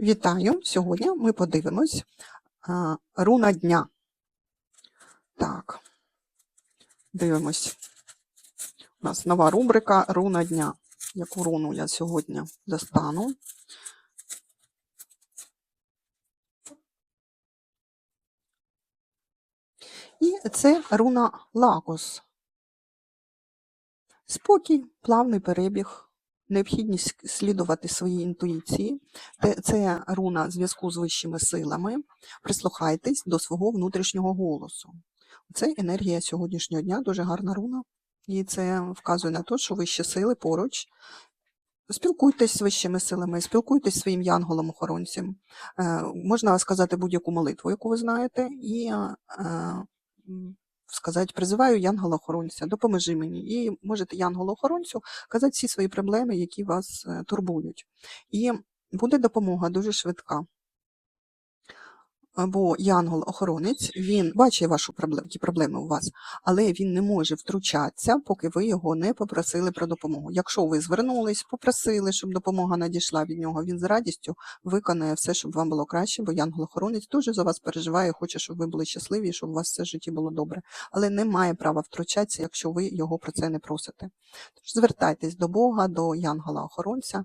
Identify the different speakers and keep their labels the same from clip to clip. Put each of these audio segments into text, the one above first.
Speaker 1: Вітаю! Сьогодні ми подивимось а, руна дня. Так, дивимось. У нас нова рубрика Руна дня. Яку руну я сьогодні достану? І це руна Лагос. Спокій, плавний перебіг, необхідність слідувати своїй інтуїції. Це руна зв'язку з вищими силами. Прислухайтесь до свого внутрішнього голосу. Це енергія сьогоднішнього дня, дуже гарна руна. І це вказує на те, що вищі сили поруч. Спілкуйтесь з вищими силами, спілкуйтесь зі своїм янголом-охоронцем. Е, можна сказати будь-яку молитву, яку ви знаєте, і е, сказати, призиваю янгола-охоронця, допоможи мені. І можете янголу-охоронцю казати всі свої проблеми, які вас е, турбують. І буде допомога дуже швидка. Бо янгол-охоронець, він бачить вашу проблему, які проблеми у вас, але він не може втручатися, поки ви його не попросили про допомогу. Якщо ви звернулись, попросили, щоб допомога надійшла від нього, він з радістю виконає все, щоб вам було краще, бо янгол-охоронець дуже за вас переживає, хоче, щоб ви були щасливі, щоб у вас все в житті було добре. Але не має права втручатися, якщо ви його про це не просите. Тож звертайтесь до Бога, до янгола-охоронця.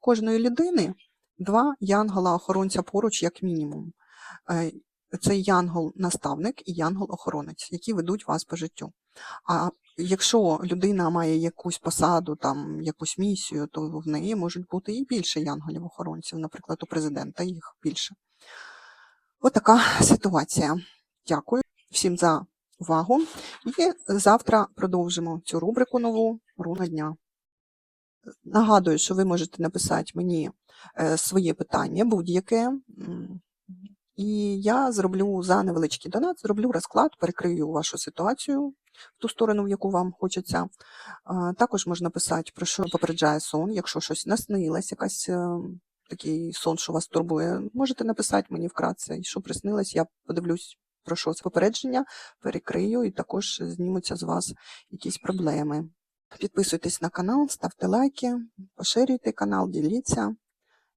Speaker 1: Кожної людини два янгола-охоронця поруч, як мінімум. Е, Це янгол-наставник і янгол-охоронець, які ведуть вас по життю. А якщо людина має якусь посаду, там якусь місію, то в неї можуть бути і більше янголів-охоронців, наприклад, у президента їх більше. Отака ситуація. Дякую всім за увагу. І завтра продовжимо цю рубрику нову Руна дня. Нагадую, що ви можете написати мені е, своє питання, будь-яке. І я зроблю за невеличкий донат, зроблю розклад, перекрию вашу ситуацію в ту сторону, в яку вам хочеться. Також можна писати, про що попереджає сон, якщо щось наснилось, якась е, такий сон, що вас турбує. Можете написати мені вкратце, що приснилось, я подивлюсь, про що це попередження, перекрию і також знімуться з вас якісь проблеми. Підписуйтесь на канал, ставте лайки, поширюйте канал, діліться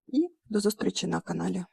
Speaker 1: і до зустрічі на каналі.